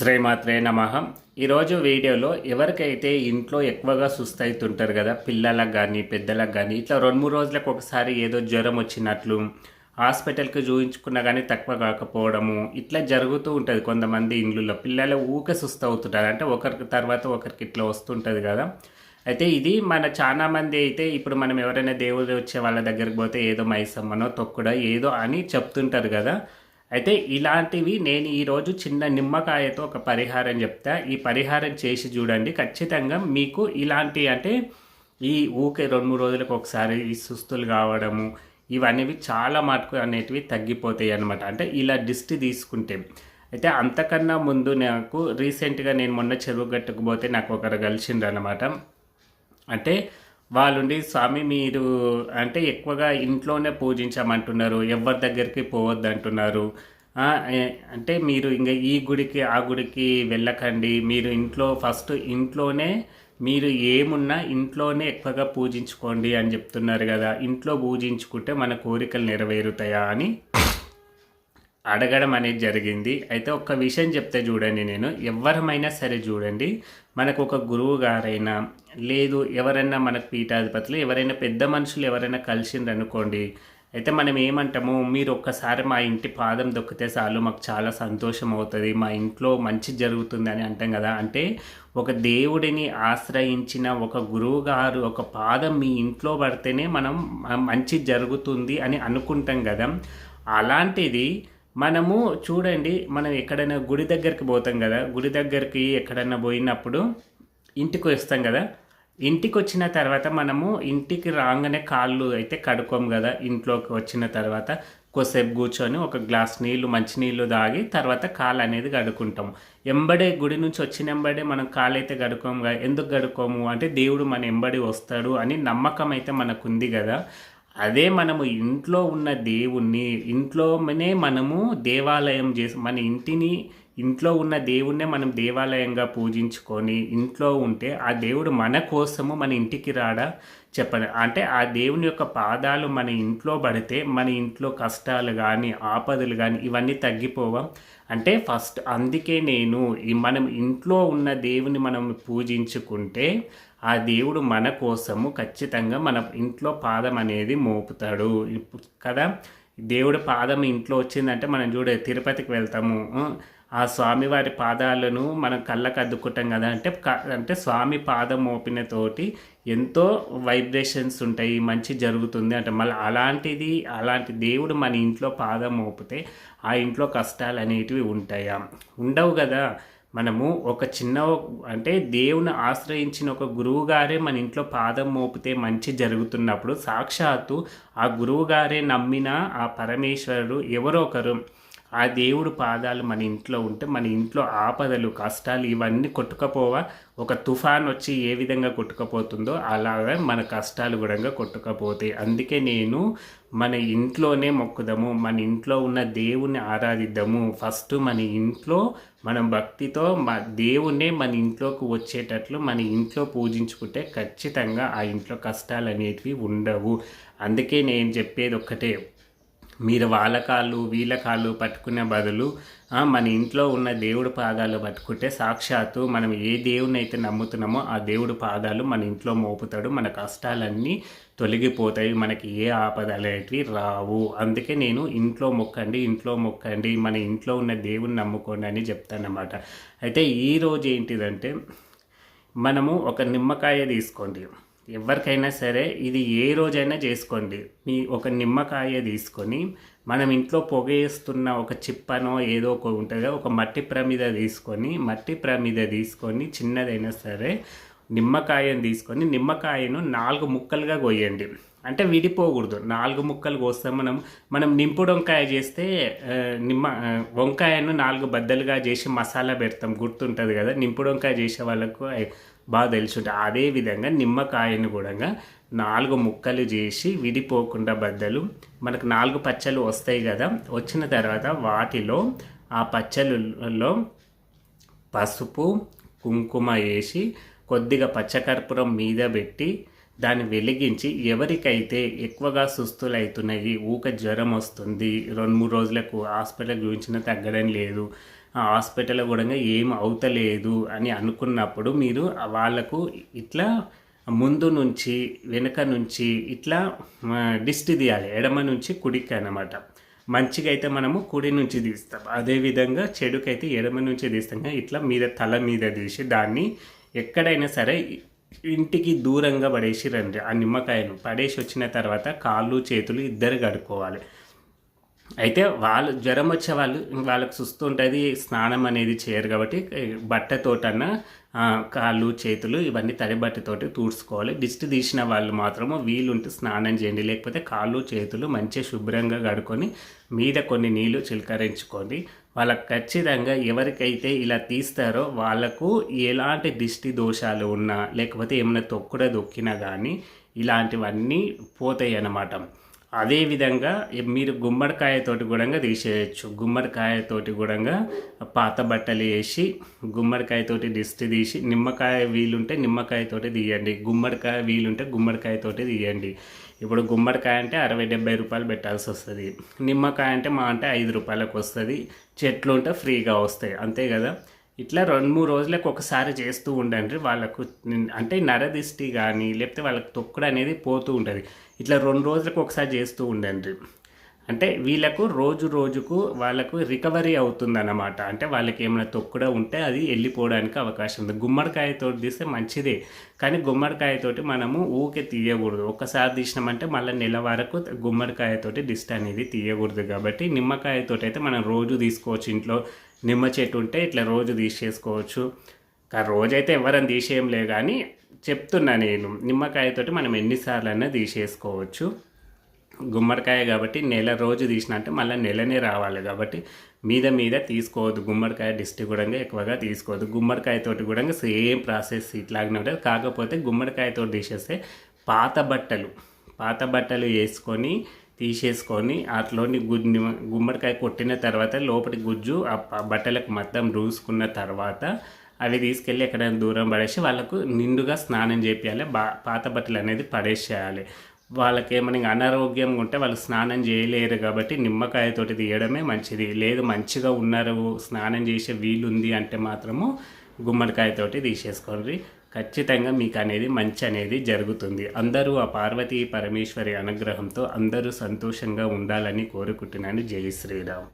శ్రీమాత్రే నమ. ఈరోజు వీడియోలో ఎవరికైతే ఇంట్లో ఎక్కువగా సుస్తవుతుంటారు కదా పిల్లలకు కానీ పెద్దలకు కానీ ఇట్లా రెండు మూడు రోజులకు ఒకసారి ఏదో జ్వరం వచ్చినట్లు హాస్పిటల్కి చూపించుకున్నా కానీ తక్కువ కాకపోవడము ఇట్లా జరుగుతూ ఉంటుంది కొంతమంది ఇండ్లలో పిల్లలు ఊక సుస్థ అవుతుంటారు అంటే ఒకరికి తర్వాత ఒకరికి ఇట్లా వస్తుంటుంది కదా. అయితే ఇది మన చాలా మంది అయితే ఇప్పుడు మనం ఎవరైనా దేవుడు వచ్చే వాళ్ళ దగ్గరికి పోతే ఏదో మైసమ్మనో తొక్కుడో ఏదో అని చెప్తుంటారు కదా. అయితే ఇలాంటివి నేను ఈరోజు చిన్న నిమ్మకాయతో ఒక పరిహారం చెప్తా. ఈ పరిహారం చేసి చూడండి. ఖచ్చితంగా మీకు ఇలాంటి అంటే ఈ ఊకే రెండు మూడు రోజులకు ఒకసారి ఈ సుస్తులు కావడము ఇవన్నీ చాలా మటుకు అనేటివి తగ్గిపోతాయి అనమాట అంటే ఇలా దిష్టి తీసుకుంటే. అయితే అంతకన్నా ముందు నాకు రీసెంట్గా నేను మొన్న చెరువు గట్టుకు పోతే నాకు ఒకరు కలిసిండ్రు అనమాట అంటే వాళ్ళుండి స్వామి మీరు అంటే ఎక్కువగా ఇంట్లోనే పూజించమంటున్నారు ఎవరి దగ్గరికి పోవద్దు అంటున్నారు అంటే మీరు ఇంకా ఈ గుడికి ఆ గుడికి వెళ్ళకండి. మీరు ఇంట్లో ఫస్ట్ ఇంట్లోనే మీరు ఏమున్నా ఇంట్లోనే ఎక్కువగా పూజించుకోండి అని చెప్తున్నారు కదా. ఇంట్లో పూజించుకుంటే మన కోరికలు నెరవేరుతాయా అని అడగడం అనేది జరిగింది. అయితే ఒక్క విషయం చెప్తే చూడండి నేను. ఎవరమైనా సరే చూడండి మనకు ఒక గురువు గారైనా లేదు ఎవరైనా మనకు పీఠాధిపతులు ఎవరైనా పెద్ద మనుషులు ఎవరైనా కలిసిండ్రు అనుకోండి అయితే మనం ఏమంటాము మీరు ఒక్కసారి మా ఇంటి పాదం దొక్కితే చాలు మాకు చాలా సంతోషం అవుతుంది మా ఇంట్లో మంచి జరుగుతుంది అని అంటాం కదా. అంటే ఒక దేవుడిని ఆశ్రయించిన ఒక గురువు గారు ఒక పాదం మీ ఇంట్లో పడితేనే మనం మంచి జరుగుతుంది అని అనుకుంటాం కదా. అలాంటిది మనము చూడండి మనం ఎక్కడైనా గుడి దగ్గరికి పోతాం కదా గుడి దగ్గరికి ఎక్కడైనా పోయినప్పుడు ఇంటికి వస్తాం కదా ఇంటికి వచ్చిన తర్వాత మనము ఇంటికి రాగానే కాళ్ళు అయితే కడుక్కోం కదా ఇంట్లోకి వచ్చిన తర్వాత కొద్దిసేపు కూర్చొని ఒక గ్లాస్ నీళ్ళు మంచినీళ్ళు తాగి తర్వాత కాళ్ళు అనేది కడుక్కుంటాం. ఎంబడే గుడి నుంచి వచ్చిన ఎంబడే మనం కాళ్ళు అయితే కడుక్కోము కదా ఎందుకు కడుక్కోము? అంటే దేవుడు మన ఎంబడి వస్తాడు అని నమ్మకం అయితే మనకుంది కదా. అదే మనము ఇంట్లో ఉన్న దేవుణ్ణి ఇంట్లోనే మనము దేవాలయం చేసి మన ఇంటిని ఇంట్లో ఉన్న దేవుణ్ణే మనం దేవాలయంగా పూజించుకొని ఇంట్లో ఉంటే ఆ దేవుడు మన కోసము మన ఇంటికి రాడా చెప్పండి అంటే ఆ దేవుని యొక్క పాదాలు మన ఇంట్లో పడితే మన ఇంట్లో కష్టాలు కానీ ఆపదలు కానీ ఇవన్నీ తగ్గిపోవా. అంటే ఫస్ట్ అందుకే నేను ఈ మనం ఇంట్లో ఉన్న దేవుని మనం పూజించుకుంటే ఆ దేవుడు మన కోసము ఖచ్చితంగా మన ఇంట్లో పాదం అనేది మోపుతాడు. కదా దేవుడి పాదం ఇంట్లో వచ్చిందంటే మనం చూడే తిరుపతికి వెళ్తాము. ఆ, స్వామివారి పాదాలను మనం కళ్ళకు అద్దుకుంటాం కదా అంటే క- అంటే స్వామి పాదం మోపిన తోటి ఎంతో వైబ్రేషన్స్ ఉంటాయి మంచి జరుగుతుంది అంటే. మళ్ళీ అలాంటిది అలాంటి దేవుడు మన ఇంట్లో పాదం మోపితే ఆ ఇంట్లో కష్టాలు అనేటివి ఉంటాయా? ఉండవు కదా. మనము ఒక చిన్న అంటే దేవుని ఆశ్రయించిన ఒక గురువు గారే మన ఇంట్లో పాదం మోపితే మంచి జరుగుతున్నప్పుడు సాక్షాత్తు ఆ గురువు గారే నమ్మిన ఆ పరమేశ్వరుడు ఎవరో ఒకరు. ఆ దేవుడు పాదాలు మన ఇంట్లో ఉంటే మన ఇంట్లో ఆపదలు కష్టాలు ఇవన్నీ కొట్టుకపోవా? ఒక తుఫాన్ వచ్చి ఏ విధంగా కొట్టుకపోతుందో అలాగే మన కష్టాలు కూడా కొట్టుకపోతాయి. అందుకే నేను మన ఇంట్లోనే మొక్కుదాము మన ఇంట్లో ఉన్న దేవుణ్ణి ఆరాధిద్దాము. ఫస్ట్ మన ఇంట్లో మనం భక్తితో మా దేవుణ్ణే మన ఇంట్లోకి వచ్చేటట్లు మన ఇంట్లో పూజించుకుంటే ఖచ్చితంగా ఆ ఇంట్లో కష్టాలు అనేటివి ఉండవు. అందుకే నేను చెప్పేది ఒక్కటే మీరు వాళ్ళ కాళ్ళు వీళ్ళ కాళ్ళు పట్టుకునే బదులు మన ఇంట్లో ఉన్న దేవుడి పాదాలు పట్టుకుంటే సాక్షాత్తు మనం ఏ దేవుని అయితే నమ్ముతున్నామో ఆ దేవుడి పాదాలు మన ఇంట్లో మోపుతాడు. మన కష్టాలన్నీ తొలగిపోతాయి. మనకి ఏ ఆపదలు అనేటివి రావు. అందుకే నేను ఇంట్లో మొక్కండి ఇంట్లో మొక్కండి మన ఇంట్లో ఉన్న దేవుని నమ్ముకోండి అని చెప్తానమాట అయితే ఈరోజు ఏంటిదంటే మనము ఒక నిమ్మకాయ తీసుకోండి. ఎవరికైనా సరే ఇది ఏ రోజైనా చేసుకోండి. మీ ఒక నిమ్మకాయ తీసుకొని మనం ఇంట్లో పొగేస్తున్న ఒక చిప్పనో ఏదో ఒక ఉంటుంది ఒక మట్టి ప్రమిద తీసుకొని మట్టి ప్రమిద తీసుకొని చిన్నదైనా సరే నిమ్మకాయను తీసుకొని నిమ్మకాయను నాలుగు ముక్కలుగా కొయ్యండి అంటే విడిపోకూడదు. నాలుగు ముక్కలు కోస్తాం మనం. మనం నింపుడు వంకాయ చేస్తే నిమ్మ వంకాయను నాలుగు బద్దలుగా చేసి మసాలా పెడతాం. గుర్తుంటుంది కదా నింపుడు వంకాయ చేసే వాళ్ళకు బాగా తెలుసుంటుంది. అదే విధంగా నిమ్మకాయను కూడా నాలుగు ముక్కలు చేసి విడిపోకుండా బద్దలు మనకు నాలుగు పచ్చలు వస్తాయి కదా వచ్చిన తర్వాత వాటిలో ఆ పచ్చళ్ళలో పసుపు కుంకుమ వేసి కొద్దిగా పచ్చకర్పూరం మీద పెట్టి దాన్ని వెలిగించి ఎవరికైతే ఎక్కువగా సుస్థులు అవుతున్నాయి ఊక జ్వరం వస్తుంది రెండు మూడు రోజులకు హాస్పిటల్ గురించిన తగ్గడం లేదు హాస్పిటల్ హాస్పిటల్లో కూడా ఏం అవుతలేదు అని అనుకున్నప్పుడు మీరు వాళ్ళకు ఇట్లా ముందు నుంచి వెనుక నుంచి ఇట్లా దిష్టి తీయాలి. ఎడమ నుంచి కుడికి అనమాట మంచిగా అయితే మనము కుడి నుంచి తీస్తాం. అదేవిధంగా చెడుకైతే ఎడమ నుంచి తీస్తాం. ఇట్లా మీద తల మీద తీసి దాన్ని ఎక్కడైనా సరే ఇంటికి దూరంగా పడేసి రండి ఆ నిమ్మకాయను పడేసి వచ్చిన తర్వాత కాళ్ళు చేతులు ఇద్దరు కడుక్కోవాలి. అయితే వాళ్ళు జ్వరం వచ్చే వాళ్ళు వాళ్ళకి సుస్తుంటుంది స్నానం అనేది చేయరు కాబట్టి బట్టతోటన్నా కాళ్ళు చేతులు ఇవన్నీ తడిబట్టతోటి తుడుచుకోవాలి తూడ్చుకోవాలి. దిష్టి తీసిన వాళ్ళు మాత్రము వీలుంటే స్నానం చేయండి. లేకపోతే కాళ్ళు చేతులు మంచిగా శుభ్రంగా కడుకొని మీద కొన్ని నీళ్ళు చిలకరించుకోండి. వాళ్ళకి ఖచ్చితంగా ఎవరికైతే ఇలా తీస్తారో వాళ్ళకు ఎలాంటి దిష్టి దోషాలు ఉన్నా లేకపోతే ఏమైనా తొక్కుడ దొక్కినా కానీ ఇలాంటివన్నీ పోతాయి అన్నమాట అదేవిధంగా మీరు గుమ్మడికాయతోటి కూడా తీసేయచ్చు. గుమ్మడికాయతోటి కూడా పాత బట్టలు వేసి గుమ్మడికాయతోటి దిష్టి తీసి నిమ్మకాయ వీలుంటే నిమ్మకాయతోటి తీయండి. గుమ్మడికాయ వీలుంటే గుమ్మడికాయతోటి తీయండి. ఇప్పుడు గుమ్మడికాయ అంటే అరవై డెబ్బై రూపాయలు పెట్టాల్సి వస్తుంది. నిమ్మకాయ అంటే మా అంటే ఐదు రూపాయలకు వస్తుంది. చెట్లు ఉంటే ఫ్రీగా వస్తాయి. అంతే కదా? ఇట్లా రెండు మూడు రోజులకు ఒకసారి చేస్తూ ఉండండి. వాళ్ళకు అంటే నరదిష్టి కానీ లేకపోతే వాళ్ళకి తొక్కుడు అనేది పోతూ ఉంటుంది. ఇట్లా రెండు రోజులకు ఒకసారి చేస్తూ ఉండండి. అంటే వీళ్ళకు రోజు రోజుకు వాళ్ళకు రికవరీ అవుతుందన్నమాట. అంటే వాళ్ళకి ఏమైనా తొక్కుడ ఉంటే అది వెళ్ళిపోవడానికి అవకాశం ఉంది. గుమ్మడికాయతో తీస్తే మంచిదే. కానీ గుమ్మడికాయతోటి మనము ఊకే తీయకూడదు. ఒక్కసారి తీసినామంటే మళ్ళీ నెల వరకు గుమ్మడికాయతోటి డిస్ట్ అనేది తీయకూడదు కాబట్టి నిమ్మకాయతోటి అయితే మనం రోజు తీసుకోవచ్చు ఇంట్లో. నిమ్మ చెట్టు ఉంటే ఇట్లా రోజు తీసేసుకోవచ్చు. కానీ రోజైతే ఎవరైనా తీసేయంలే కానీ చెప్తున్నా నేను నిమ్మకాయతోటి మనం ఎన్నిసార్లు అయినా తీసేసుకోవచ్చు. గుమ్మడికాయ కాబట్టి నెల రోజు తీసినట్టే మళ్ళీ నెలనే రావాలి కాబట్టి మీద మీద తీసుకోవద్దు. గుమ్మడికాయ డిస్టి కూడా ఎక్కువగా తీసుకోవద్దు. గుమ్మడికాయతోటి కూడా సేమ్ ప్రాసెస్ ఇట్లాగనే ఉంటుంది. కాకపోతే గుమ్మడికాయతో తీసేస్తే పాత బట్టలు పాత బట్టలు వేసుకొని తీసేసుకొని అట్లోని గుజ్జు గుమ్మడికాయ కొట్టిన తర్వాత లోపలి గుజ్జు ఆ బట్టలకు మొత్తం రూసుకున్న తర్వాత అవి తీసుకెళ్ళి ఎక్కడైనా దూరం పడేసి వాళ్ళకు నిండుగా స్నానం చేపించాలి బా పాత బట్టలు అనేది పడేసేయాలి. వాళ్ళకి ఏమైనా అనారోగ్యంగా ఉంటే వాళ్ళు స్నానం చేయలేరు కాబట్టి నిమ్మకాయతోటి తీయడమే మంచిది. లేదు మంచిగా ఉన్నారు స్నానం చేసే వీలుంది అంటే మాత్రము గుమ్మడికాయతోటి తీసేసుకోండి. ఖచ్చితంగా మీకు అనేది మంచి అనేది జరుగుతుంది. అందరూ ఆ పార్వతీ పరమేశ్వరి అనుగ్రహంతో అందరూ సంతోషంగా ఉండాలని కోరుకుంటున్నాను. జై శ్రీరామ్.